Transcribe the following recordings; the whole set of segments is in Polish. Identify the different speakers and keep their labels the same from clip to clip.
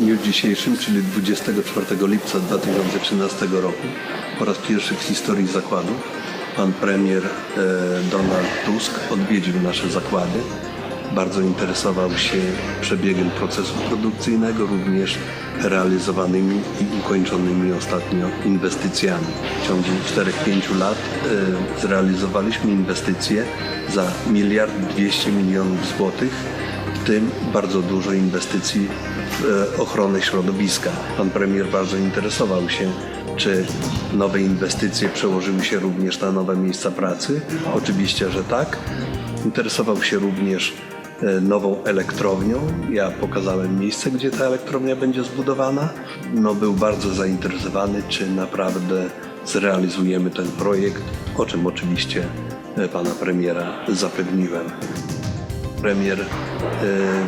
Speaker 1: Dniu dzisiejszym, czyli 24 lipca 2013 roku, po raz pierwszy w historii zakładu, pan premier e, Donald Tusk odwiedził nasze zakłady. Bardzo interesował się przebiegiem procesu produkcyjnego, również realizowanymi i ukończonymi ostatnio inwestycjami. W ciągu 4-5 lat e, zrealizowaliśmy inwestycje za miliard 200 milionów złotych w tym bardzo dużo inwestycji w e, ochronę środowiska. Pan premier bardzo interesował się, czy nowe inwestycje przełożyły się również na nowe miejsca pracy. Oczywiście, że tak. Interesował się również e, nową elektrownią. Ja pokazałem miejsce, gdzie ta elektrownia będzie zbudowana. No, był bardzo zainteresowany, czy naprawdę zrealizujemy ten projekt, o czym oczywiście e, pana premiera zapewniłem. Premier e,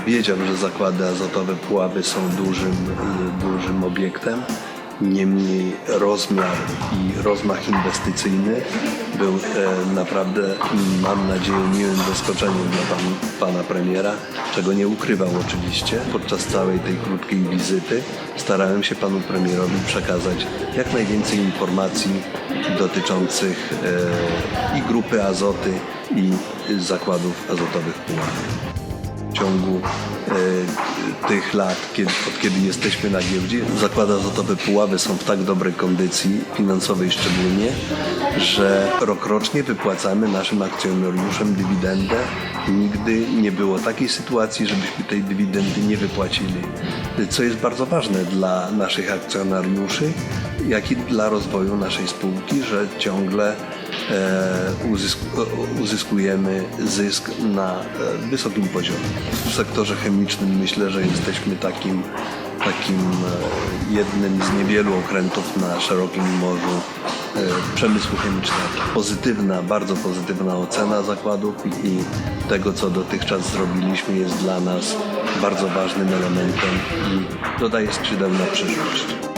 Speaker 1: wiedział, że zakłady azotowe Puławy są dużym, e, dużym obiektem. Niemniej rozmiar i rozmach inwestycyjny był e, naprawdę, mam nadzieję, miłym zaskoczeniem dla pan, pana premiera, czego nie ukrywał oczywiście. Podczas całej tej krótkiej wizyty starałem się panu premierowi przekazać jak najwięcej informacji dotyczących i grupy azoty, i zakładów azotowych Puławy w ciągu e, tych lat, kiedy, od kiedy jesteśmy na giełdzie, zakłady azotowe Puławy są w tak dobrej kondycji, finansowej szczególnie, że rokrocznie wypłacamy naszym akcjonariuszom dywidendę. Nigdy nie było takiej sytuacji, żebyśmy tej dywidendy nie wypłacili, co jest bardzo ważne dla naszych akcjonariuszy, jak i dla rozwoju naszej spółki, że ciągle uzyskujemy zysk na e, wysokim poziomie. W sektorze chemicznym myślę, że jesteśmy takim, takim e, jednym z niewielu okrętów na szerokim morzu e, przemysłu chemicznego. Pozytywna, bardzo pozytywna ocena zakładów i tego, co dotychczas zrobiliśmy jest dla nas bardzo ważnym elementem i dodaje skrzydeł na przyszłość.